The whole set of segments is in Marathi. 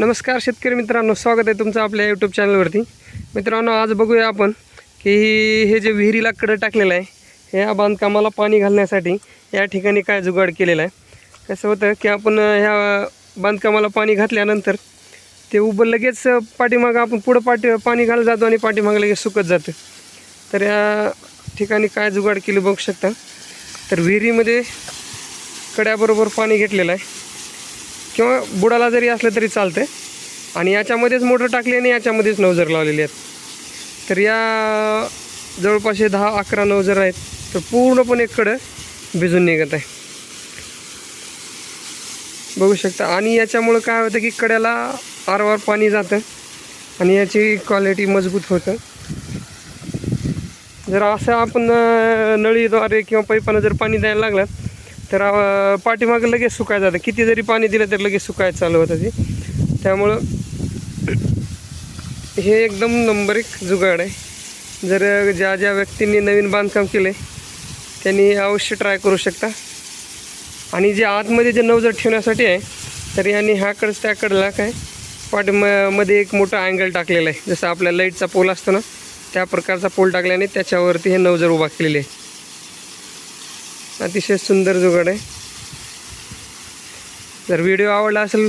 नमस्कार शेतकरी मित्रांनो स्वागत आहे तुमचं आपल्या यूट्यूब चॅनलवरती मित्रांनो आज बघूया आपण की हे जे विहिरीला कडं टाकलेलं आहे ह्या बांधकामाला पाणी घालण्यासाठी या ठिकाणी काय जुगाड केलेला आहे. कसं होतं की आपण ह्या बांधकामाला पाणी घातल्यानंतर ते उभं लगेच पाठीमागं आपण पुढं पाठी पाणी घालत जातो आणि पाठीमागं लगेच सुकत जातं. तर या ठिकाणी काय जुगाड केली बघू शकता. तर विहिरीमध्ये कड्याबरोबर पाणी घेतलेलं आहे. किंवा बुडाला जरी असलं तरी चालतं आणि याच्यामध्येच मोटर टाकली आणि याच्यामध्येच नवजर लावलेली आहेत. तर या जवळपास दहा अकरा नवजर आहेत. तर पूर्णपणे कडं भिजून निघत आहे. बघू शकता. आणि याच्यामुळं काय होतं की कड्याला आरवार पाणी जातं आणि याची क्वालिटी मजबूत होतं. जर असं आपण नळीद्वारे किंवा पैपानं जर पाणी द्यायला लागलं तर पाठीमागं लगेच सुकायला जातं किती जरी पाणी दिलं तर लगेच सुकायला चालू होतं ते. त्यामुळं हे एकदम नंबर एक जुगाड आहे. जर ज्या ज्या व्यक्तींनी नवीन बांधकाम केले त्यांनी अवश्य ट्राय करू शकता. आणि जे आतमध्ये जे नवजर ठेवण्यासाठी आहे तर यांनी ह्याकडंच त्याकडला काय पाठ म मध्ये एक मोठा अँगल टाकलेला आहे. जसं आपल्या लाईटचा पोल असतो ना त्या प्रकारचा पोल टाकल्याने त्याच्यावरती हे नवजर उभा केलेले आहे. अतिशय सुंदर जुगाड आहे. जर व्हिडिओ आवडला असेल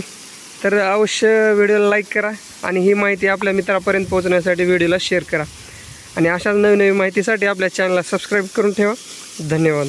तर अवश्य व्हिडिओला लाईक करा आणि ही माहिती आपल्या मित्रापर्यंत पोहोचण्यासाठी व्हिडिओला शेअर करा. आणि अशाच नवीन नवीन माहितीसाठी आपल्या चॅनलला सबस्क्राईब करून ठेवा. धन्यवाद.